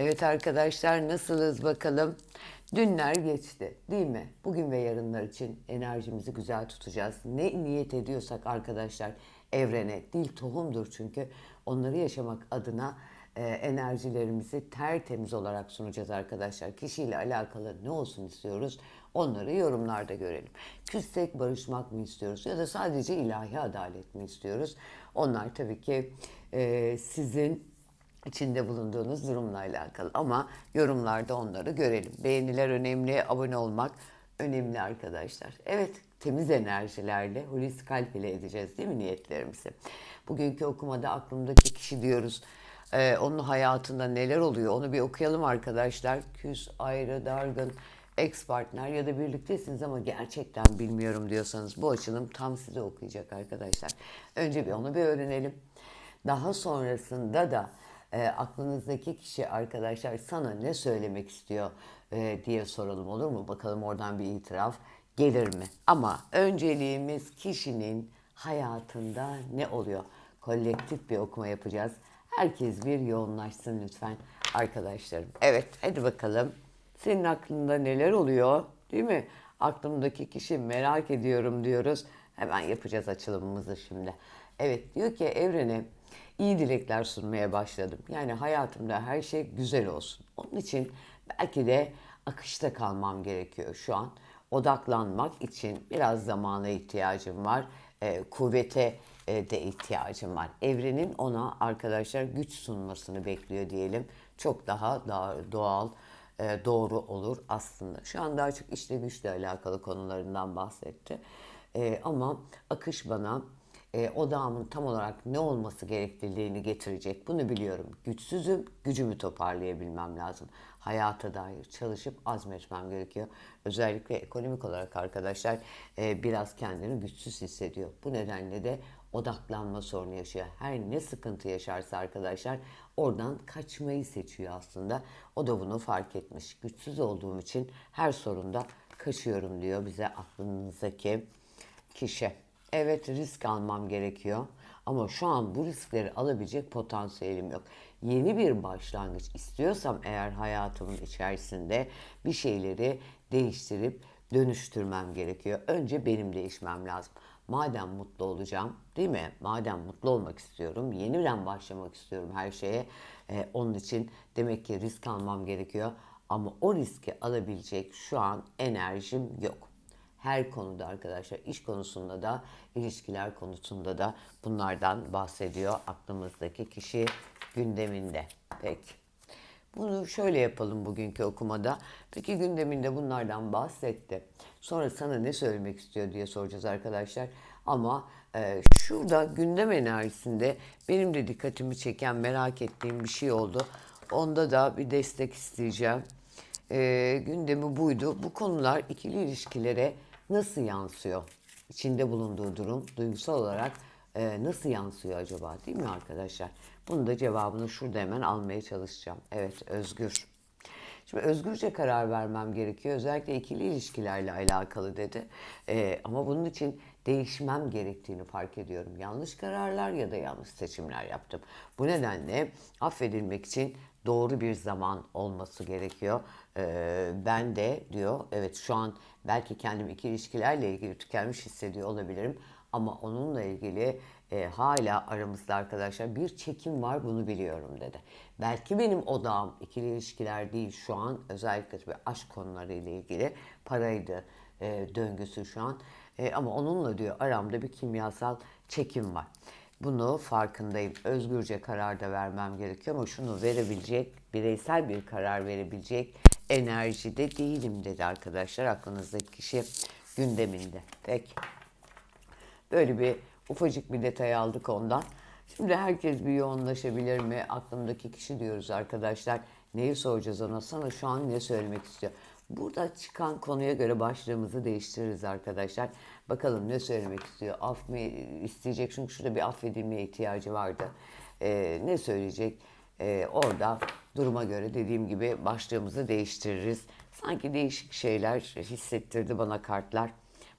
Evet arkadaşlar nasılız bakalım? Dünler geçti değil mi? Bugün ve yarınlar için enerjimizi güzel tutacağız. Ne niyet ediyorsak arkadaşlar evrene, dil tohumdur çünkü onları yaşamak adına e, enerjilerimizi tertemiz olarak sunacağız arkadaşlar. Kişiyle alakalı ne olsun istiyoruz? Onları yorumlarda görelim. Küssek barışmak mı istiyoruz ya da sadece ilahi adalet mi istiyoruz? Onlar tabii ki e, sizin içinde bulunduğunuz durumla alakalı ama yorumlarda onları görelim. Beğeniler önemli, abone olmak önemli arkadaşlar. Evet, temiz enerjilerle Hulusi Kalp ile edeceğiz değil mi niyetlerimizi? Bugünkü okumada aklımdaki kişi diyoruz. Ee, onun hayatında neler oluyor onu bir okuyalım arkadaşlar. Küs, ayrı, dargın, ex partner ya da birliktesiniz ama gerçekten bilmiyorum diyorsanız bu açılım tam size okuyacak arkadaşlar. Önce bir onu bir öğrenelim. Daha sonrasında da e, aklınızdaki kişi arkadaşlar sana ne söylemek istiyor e, diye soralım olur mu? Bakalım oradan bir itiraf gelir mi? Ama önceliğimiz kişinin hayatında ne oluyor? Kolektif bir okuma yapacağız. Herkes bir yoğunlaşsın lütfen arkadaşlarım. Evet hadi bakalım. Senin aklında neler oluyor? Değil mi? Aklımdaki kişi merak ediyorum diyoruz. Hemen yapacağız açılımımızı şimdi. Evet diyor ki evrene iyi dilekler sunmaya başladım. Yani hayatımda her şey güzel olsun. Onun için belki de akışta kalmam gerekiyor şu an. Odaklanmak için biraz zamana ihtiyacım var. Ee, kuvvete e, de ihtiyacım var. Evrenin ona arkadaşlar güç sunmasını bekliyor diyelim. Çok daha, daha doğal, e, doğru olur aslında. Şu an daha çok işle güçle alakalı konularından bahsetti. E, ama akış bana e, odağımın tam olarak ne olması gerektiğini getirecek. Bunu biliyorum. Güçsüzüm, gücümü toparlayabilmem lazım. Hayata dair çalışıp azmetmem gerekiyor. Özellikle ekonomik olarak arkadaşlar e, biraz kendini güçsüz hissediyor. Bu nedenle de odaklanma sorunu yaşıyor. Her ne sıkıntı yaşarsa arkadaşlar oradan kaçmayı seçiyor aslında. O da bunu fark etmiş. Güçsüz olduğum için her sorunda kaçıyorum diyor bize aklınızdaki kişi. Evet risk almam gerekiyor ama şu an bu riskleri alabilecek potansiyelim yok. Yeni bir başlangıç istiyorsam eğer hayatımın içerisinde bir şeyleri değiştirip dönüştürmem gerekiyor. Önce benim değişmem lazım. Madem mutlu olacağım, değil mi? Madem mutlu olmak istiyorum, yeniden başlamak istiyorum her şeye. Ee, onun için demek ki risk almam gerekiyor. Ama o riski alabilecek şu an enerjim yok her konuda arkadaşlar iş konusunda da ilişkiler konusunda da bunlardan bahsediyor aklımızdaki kişi gündeminde. Peki. Bunu şöyle yapalım bugünkü okumada. Peki gündeminde bunlardan bahsetti. Sonra sana ne söylemek istiyor diye soracağız arkadaşlar. Ama e, şurada gündem enerjisinde benim de dikkatimi çeken merak ettiğim bir şey oldu. Onda da bir destek isteyeceğim. E, gündemi buydu. Bu konular ikili ilişkilere nasıl yansıyor? İçinde bulunduğu durum duygusal olarak e, nasıl yansıyor acaba değil mi arkadaşlar? Bunun da cevabını şurada hemen almaya çalışacağım. Evet Özgür. Şimdi özgürce karar vermem gerekiyor. Özellikle ikili ilişkilerle alakalı dedi. E, ama bunun için değişmem gerektiğini fark ediyorum. Yanlış kararlar ya da yanlış seçimler yaptım. Bu nedenle affedilmek için doğru bir zaman olması gerekiyor. Ee, ben de diyor evet şu an belki kendimi iki ilişkilerle ilgili tükenmiş hissediyor olabilirim. Ama onunla ilgili e, hala aramızda arkadaşlar bir çekim var bunu biliyorum dedi. Belki benim odağım ikili ilişkiler değil şu an özellikle tabii aşk konuları ile ilgili paraydı e, döngüsü şu an. E, ama onunla diyor aramda bir kimyasal çekim var. Bunu farkındayım. Özgürce karar da vermem gerekiyor ama şunu verebilecek, bireysel bir karar verebilecek enerjide değilim dedi arkadaşlar. Aklınızdaki kişi gündeminde. Peki. Böyle bir ufacık bir detay aldık ondan. Şimdi herkes bir yoğunlaşabilir mi? Aklımdaki kişi diyoruz arkadaşlar. Neyi soracağız ona? Sana şu an ne söylemek istiyor? Burada çıkan konuya göre başlığımızı değiştiririz arkadaşlar. Bakalım ne söylemek istiyor? Af mı isteyecek? Çünkü şurada bir affedilmeye ihtiyacı vardı. Ee, ne söyleyecek? Ee, orada duruma göre dediğim gibi başlığımızı değiştiririz. Sanki değişik şeyler hissettirdi bana kartlar.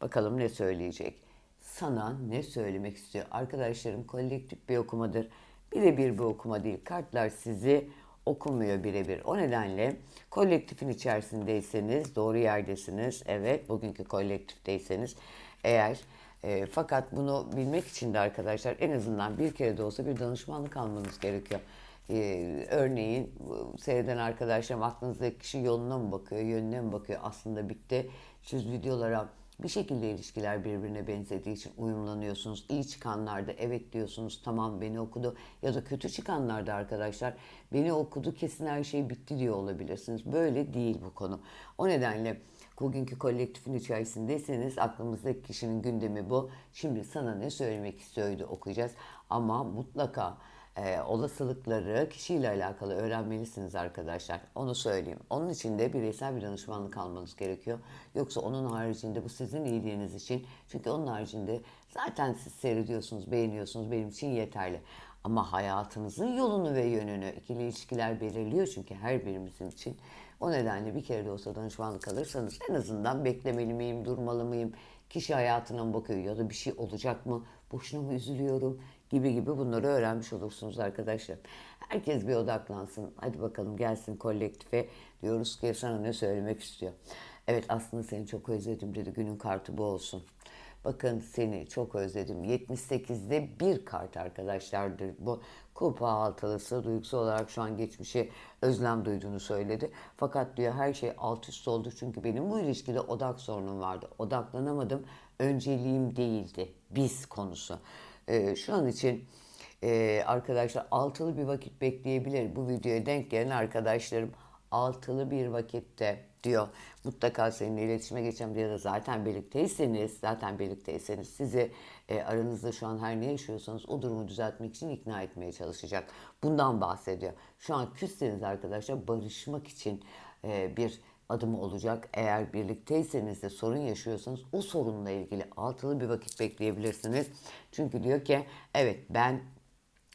Bakalım ne söyleyecek? Sana ne söylemek istiyor? Arkadaşlarım kolektif bir okumadır. Birebir bir okuma değil. Kartlar sizi okumuyor birebir. O nedenle kolektifin içerisindeyseniz doğru yerdesiniz. Evet bugünkü kolektifteyseniz eğer e, fakat bunu bilmek için de arkadaşlar en azından bir kere de olsa bir danışmanlık almanız gerekiyor. Ee, örneğin seyreden arkadaşlarım aklınızdaki kişi yoluna mı bakıyor, yönüne mi bakıyor? Aslında bitti. Siz videolara bir şekilde ilişkiler birbirine benzediği için uyumlanıyorsunuz. İyi çıkanlarda evet diyorsunuz tamam beni okudu ya da kötü çıkanlarda arkadaşlar beni okudu kesin her şey bitti diyor olabilirsiniz. Böyle değil bu konu. O nedenle bugünkü kolektifin içerisindeyseniz aklımızdaki kişinin gündemi bu. Şimdi sana ne söylemek istiyordu okuyacağız ama mutlaka e, olasılıkları kişiyle alakalı öğrenmelisiniz arkadaşlar. Onu söyleyeyim. Onun için de bireysel bir danışmanlık almanız gerekiyor. Yoksa onun haricinde bu sizin iyiliğiniz için. Çünkü onun haricinde zaten siz seyrediyorsunuz, beğeniyorsunuz. Benim için yeterli. Ama hayatınızın yolunu ve yönünü ikili ilişkiler belirliyor çünkü her birimizin için. O nedenle bir kere de olsa danışmanlık alırsanız en azından beklemeli miyim, durmalı mıyım, kişi hayatına mı bakıyor ya da bir şey olacak mı, boşuna mı üzülüyorum gibi gibi bunları öğrenmiş olursunuz arkadaşlar. Herkes bir odaklansın. Hadi bakalım gelsin kolektife. Diyoruz ki sana ne söylemek istiyor. Evet aslında seni çok özledim dedi. Günün kartı bu olsun. Bakın seni çok özledim. 78'de bir kart arkadaşlardır. Bu kupa altılısı duygusal olarak şu an geçmişe özlem duyduğunu söyledi. Fakat diyor her şey alt üst oldu. Çünkü benim bu ilişkide odak sorunum vardı. Odaklanamadım. Önceliğim değildi. Biz konusu. Ee, şu an için e, arkadaşlar altılı bir vakit bekleyebilir. Bu videoya denk gelen arkadaşlarım altılı bir vakitte diyor. Mutlaka seninle iletişime geçeceğim ya da zaten birlikteyseniz, zaten birlikteyseniz sizi e, aranızda şu an her ne yaşıyorsanız o durumu düzeltmek için ikna etmeye çalışacak. Bundan bahsediyor. Şu an küsseniz arkadaşlar barışmak için e, bir adımı olacak. Eğer birlikteyseniz de sorun yaşıyorsanız o sorunla ilgili altılı bir vakit bekleyebilirsiniz. Çünkü diyor ki evet ben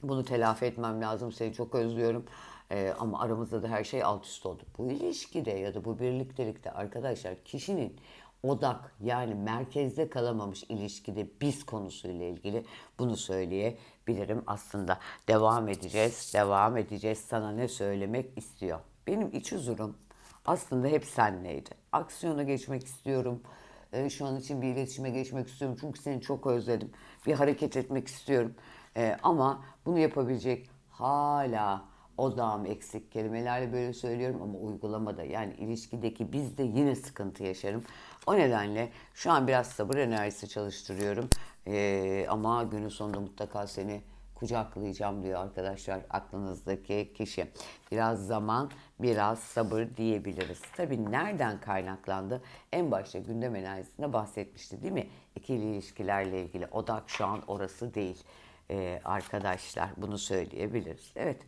bunu telafi etmem lazım. Seni çok özlüyorum. Ee, ama aramızda da her şey alt üst oldu. Bu ilişkide ya da bu birliktelikte arkadaşlar kişinin odak yani merkezde kalamamış ilişkide biz konusuyla ilgili bunu söyleyebilirim. Aslında devam edeceğiz, devam edeceğiz. Sana ne söylemek istiyor? Benim iç huzurum aslında hep senleydi. Aksiyona geçmek istiyorum. Ee, şu an için bir iletişime geçmek istiyorum. Çünkü seni çok özledim. Bir hareket etmek istiyorum. Ee, ama bunu yapabilecek hala odağım eksik. Kelimelerle böyle söylüyorum ama uygulamada yani ilişkideki bizde yine sıkıntı yaşarım. O nedenle şu an biraz sabır enerjisi çalıştırıyorum. Ee, ama günün sonunda mutlaka seni kucaklayacağım diyor arkadaşlar aklınızdaki kişi. Biraz zaman, biraz sabır diyebiliriz. Tabii nereden kaynaklandı? En başta gündem enerjisinde bahsetmişti değil mi? İkili ilişkilerle ilgili odak şu an orası değil. Ee, arkadaşlar bunu söyleyebiliriz. Evet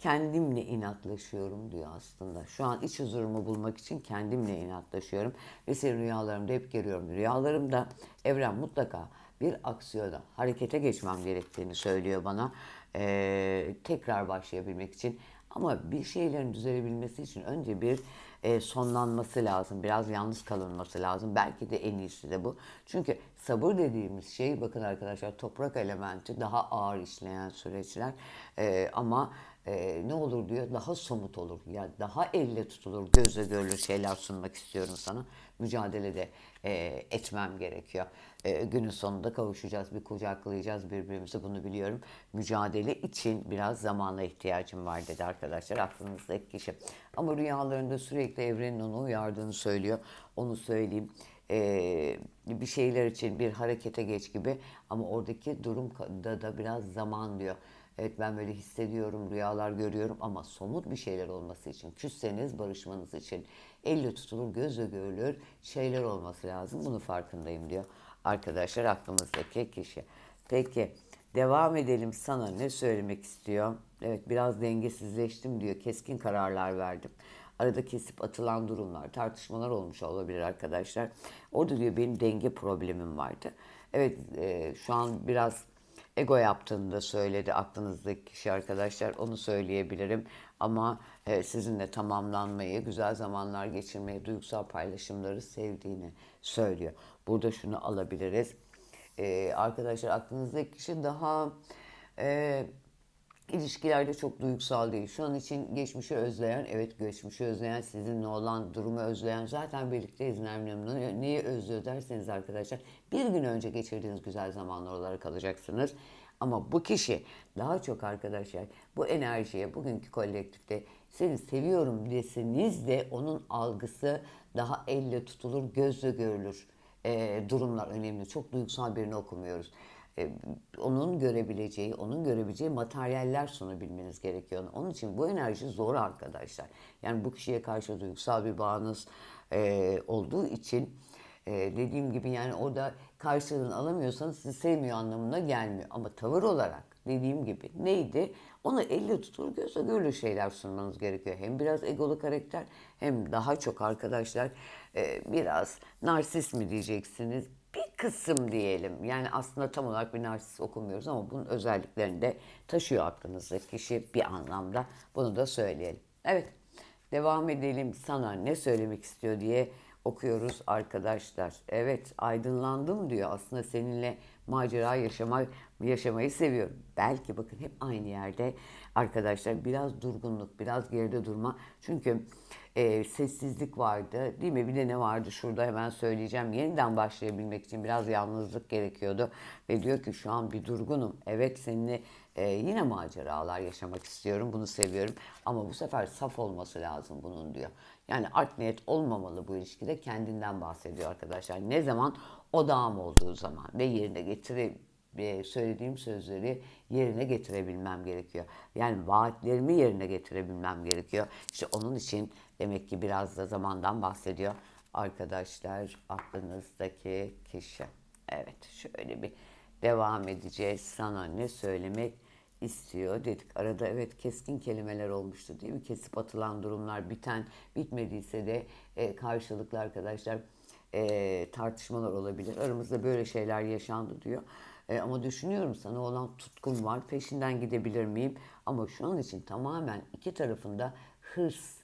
kendimle inatlaşıyorum diyor aslında. Şu an iç huzurumu bulmak için kendimle inatlaşıyorum. Ve seni rüyalarımda hep görüyorum. Rüyalarımda evren mutlaka bir aksiyona, harekete geçmem gerektiğini söylüyor bana. Ee, tekrar başlayabilmek için. Ama bir şeylerin düzelebilmesi için önce bir e, sonlanması lazım. Biraz yalnız kalınması lazım. Belki de en iyisi de bu. Çünkü sabır dediğimiz şey bakın arkadaşlar toprak elementi daha ağır işleyen süreçler. E, ama e, ne olur diyor daha somut olur. Ya daha elle tutulur, gözle görülür şeyler sunmak istiyorum sana. Mücadelede e, etmem gerekiyor. E, günün sonunda kavuşacağız, bir kucaklayacağız birbirimizi bunu biliyorum. Mücadele için biraz zamana ihtiyacım var dedi arkadaşlar aklınızdaki kişi. Ama rüyalarında sürekli evrenin onu uyardığını söylüyor. Onu söyleyeyim. Ee, bir şeyler için bir harekete geç gibi ama oradaki durumda da biraz zaman diyor. Evet ben böyle hissediyorum, rüyalar görüyorum ama somut bir şeyler olması için, küsseniz barışmanız için elle tutulur, gözle görülür şeyler olması lazım. Bunu farkındayım diyor arkadaşlar aklımızdaki kişi. Peki Devam edelim sana ne söylemek istiyor? Evet biraz dengesizleştim diyor. Keskin kararlar verdim. Arada kesip atılan durumlar, tartışmalar olmuş olabilir arkadaşlar. Orada diyor benim denge problemim vardı. Evet e, şu an biraz ego yaptığını da söyledi aklınızdaki kişi arkadaşlar. Onu söyleyebilirim. Ama e, sizinle tamamlanmayı, güzel zamanlar geçirmeyi, duygusal paylaşımları sevdiğini söylüyor. Burada şunu alabiliriz. E, arkadaşlar aklınızdaki kişi daha e, ilişkilerde çok duygusal değil. Şu an için geçmişi özleyen, evet geçmişi özleyen, sizinle olan durumu özleyen, zaten birlikteyiz Nermin Hanım'la. Neyi özlüyor derseniz arkadaşlar, bir gün önce geçirdiğiniz güzel zamanlar olarak alacaksınız. Ama bu kişi daha çok arkadaşlar bu enerjiye bugünkü kolektifte seni seviyorum deseniz de onun algısı daha elle tutulur, gözle görülür e, durumlar önemli. Çok duygusal birini okumuyoruz. E, onun görebileceği, onun görebileceği materyaller sunabilmeniz gerekiyor. Onun için bu enerji zor arkadaşlar. Yani bu kişiye karşı duygusal bir bağınız e, olduğu için e, dediğim gibi yani orada karşılığını alamıyorsanız sizi sevmiyor anlamına gelmiyor. Ama tavır olarak dediğim gibi neydi? Onu elle tutulur gözle görülür şeyler sunmanız gerekiyor. Hem biraz egolu karakter hem daha çok arkadaşlar e, biraz narsist mi diyeceksiniz? Kısım diyelim. Yani aslında tam olarak bir narsist okumuyoruz ama bunun özelliklerini de taşıyor aklınızdaki kişi bir anlamda. Bunu da söyleyelim. Evet devam edelim sana ne söylemek istiyor diye okuyoruz arkadaşlar. Evet aydınlandım diyor. Aslında seninle macera yaşamayı, yaşamayı seviyorum. Belki bakın hep aynı yerde arkadaşlar biraz durgunluk, biraz geride durma. Çünkü e, sessizlik vardı değil mi? Bir de ne vardı şurada hemen söyleyeceğim. Yeniden başlayabilmek için biraz yalnızlık gerekiyordu. Ve diyor ki şu an bir durgunum. Evet seninle e, yine maceralar yaşamak istiyorum. Bunu seviyorum. Ama bu sefer saf olması lazım bunun diyor. Yani art niyet olmamalı bu ilişkide kendinden bahsediyor arkadaşlar. Ne zaman odağım olduğu zaman ve yerine getire söylediğim sözleri yerine getirebilmem gerekiyor. Yani vaatlerimi yerine getirebilmem gerekiyor. İşte onun için demek ki biraz da zamandan bahsediyor arkadaşlar aklınızdaki kişi. Evet şöyle bir devam edeceğiz. Sana ne söylemek istiyor dedik. Arada evet keskin kelimeler olmuştu değil mi? Kesip atılan durumlar biten bitmediyse de e, karşılıklı arkadaşlar e, tartışmalar olabilir. Aramızda böyle şeyler yaşandı diyor. E, ama düşünüyorum sana olan tutkum var. Peşinden gidebilir miyim? Ama şu an için tamamen iki tarafında hırs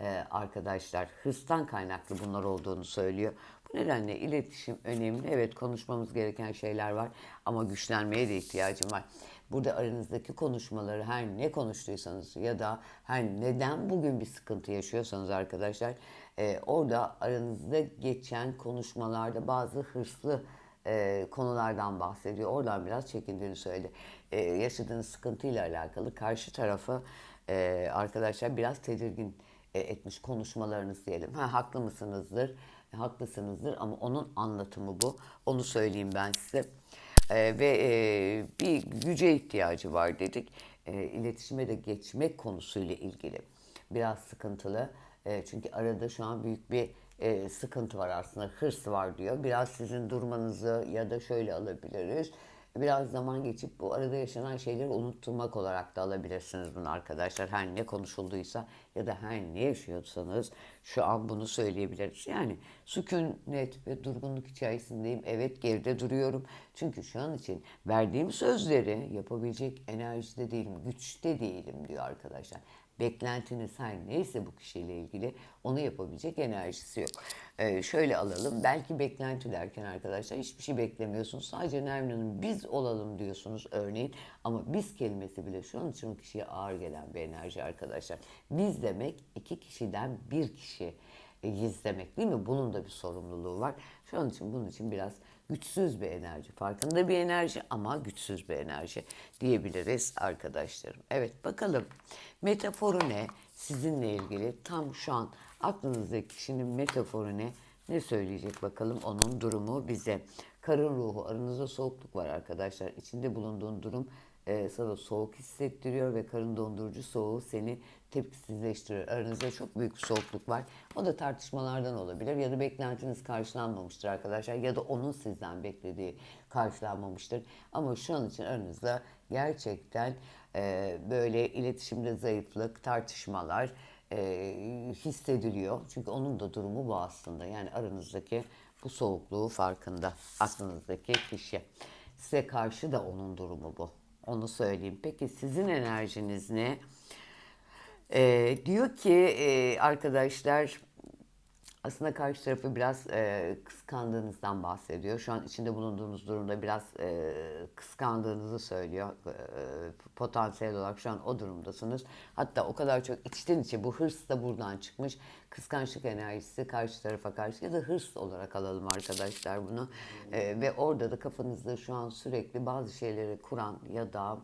e, arkadaşlar. Hırstan kaynaklı bunlar olduğunu söylüyor. Bu nedenle iletişim önemli. Evet konuşmamız gereken şeyler var ama güçlenmeye de ihtiyacım var. Burada aranızdaki konuşmaları her ne konuştuysanız ya da her neden bugün bir sıkıntı yaşıyorsanız arkadaşlar e, orada aranızda geçen konuşmalarda bazı hırslı e, konulardan bahsediyor. Oradan biraz çekindiğini söyledi. E, yaşadığınız sıkıntıyla alakalı karşı tarafı e, arkadaşlar biraz tedirgin e, etmiş konuşmalarınız diyelim. Ha, haklı mısınızdır? E, haklısınızdır ama onun anlatımı bu. Onu söyleyeyim ben size. E, ve e, bir güce ihtiyacı var dedik. E, iletişime de geçmek konusuyla ilgili. Biraz sıkıntılı. E, çünkü arada şu an büyük bir e, sıkıntı var aslında. Hırs var diyor. Biraz sizin durmanızı ya da şöyle alabiliriz. Biraz zaman geçip bu arada yaşanan şeyleri unutturmak olarak da alabilirsiniz bunu arkadaşlar. Her ne konuşulduysa ya da her ne yaşıyorsanız şu an bunu söyleyebiliriz. Yani sükunet ve durgunluk içerisindeyim. Evet geride duruyorum. Çünkü şu an için verdiğim sözleri yapabilecek enerjide değilim, güçte değilim diyor arkadaşlar beklentiniz her neyse bu kişiyle ilgili onu yapabilecek enerjisi yok. Ee, şöyle alalım. Belki beklenti derken arkadaşlar hiçbir şey beklemiyorsunuz. Sadece Nermin biz olalım diyorsunuz örneğin. Ama biz kelimesi bile şu an için o kişiye ağır gelen bir enerji arkadaşlar. Biz demek iki kişiden bir kişi yiz demek değil mi? Bunun da bir sorumluluğu var. Şu an için bunun için biraz güçsüz bir enerji. Farkında bir enerji ama güçsüz bir enerji diyebiliriz arkadaşlarım. Evet bakalım metaforu ne? Sizinle ilgili tam şu an aklınızdaki kişinin metaforu ne? Ne söyleyecek bakalım onun durumu bize. Karın ruhu aranızda soğukluk var arkadaşlar. İçinde bulunduğun durum e, sana soğuk hissettiriyor ve karın dondurucu soğuğu seni tepkisizleştiriyor. Aranızda çok büyük bir soğukluk var. O da tartışmalardan olabilir ya da beklentiniz karşılanmamıştır arkadaşlar ya da onun sizden beklediği karşılanmamıştır. Ama şu an için aranızda gerçekten e, böyle iletişimde zayıflık, tartışmalar e, hissediliyor. Çünkü onun da durumu bu aslında. Yani aranızdaki bu soğukluğu farkında aklınızdaki kişi. Size karşı da onun durumu bu. Onu söyleyeyim. Peki sizin enerjiniz ne? Ee, diyor ki e, arkadaşlar aslında karşı tarafı biraz e, kıskandığınızdan bahsediyor. Şu an içinde bulunduğunuz durumda biraz e, kıskandığınızı söylüyor. E, potansiyel olarak şu an o durumdasınız. Hatta o kadar çok içten içe bu hırs da buradan çıkmış. Kıskançlık enerjisi karşı tarafa karşı ya da hırs olarak alalım arkadaşlar bunu. E, ve orada da kafanızda şu an sürekli bazı şeyleri kuran ya da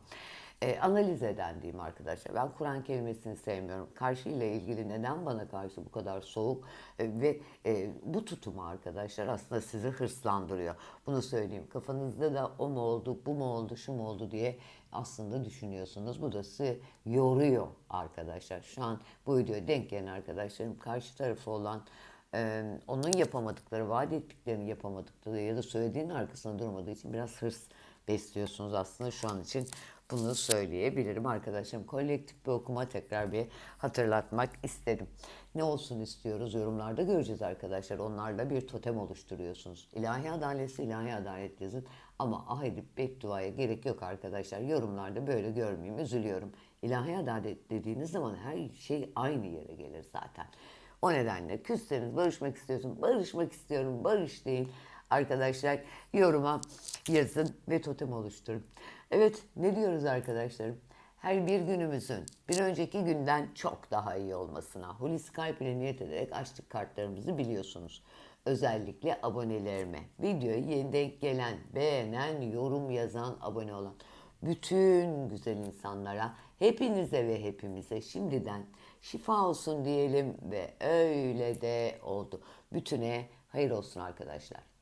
e, analiz eden diyeyim arkadaşlar. Ben Kur'an kelimesini sevmiyorum. Karşı ile ilgili neden bana karşı bu kadar soğuk e, ve e, bu tutumu arkadaşlar aslında sizi hırslandırıyor. Bunu söyleyeyim. Kafanızda da o mu oldu, bu mu oldu, şu mu oldu diye aslında düşünüyorsunuz. Bu da sizi yoruyor arkadaşlar. Şu an bu videoya denk gelen arkadaşlarım karşı tarafı olan e, onun yapamadıkları, vaat ettiklerini yapamadıkları ya da söylediğinin arkasında durmadığı için biraz hırs besliyorsunuz aslında şu an için bunu söyleyebilirim arkadaşlarım. Kolektif bir okuma tekrar bir hatırlatmak istedim. Ne olsun istiyoruz yorumlarda göreceğiz arkadaşlar. Onlarla bir totem oluşturuyorsunuz. İlahi adaleti ilahi adalet yazın. Ama ah edip bedduaya gerek yok arkadaşlar. Yorumlarda böyle görmeyeyim üzülüyorum. İlahi adalet dediğiniz zaman her şey aynı yere gelir zaten. O nedenle küsseniz barışmak istiyorsun, barışmak istiyorum, barış deyin. Arkadaşlar yoruma yazın ve totem oluşturun. Evet ne diyoruz arkadaşlarım? Her bir günümüzün bir önceki günden çok daha iyi olmasına Hulusi Kalp ile niyet ederek açtık kartlarımızı biliyorsunuz. Özellikle abonelerime, videoyu yeni denk gelen, beğenen, yorum yazan, abone olan bütün güzel insanlara, hepinize ve hepimize şimdiden şifa olsun diyelim ve öyle de oldu. Bütüne hayır olsun arkadaşlar.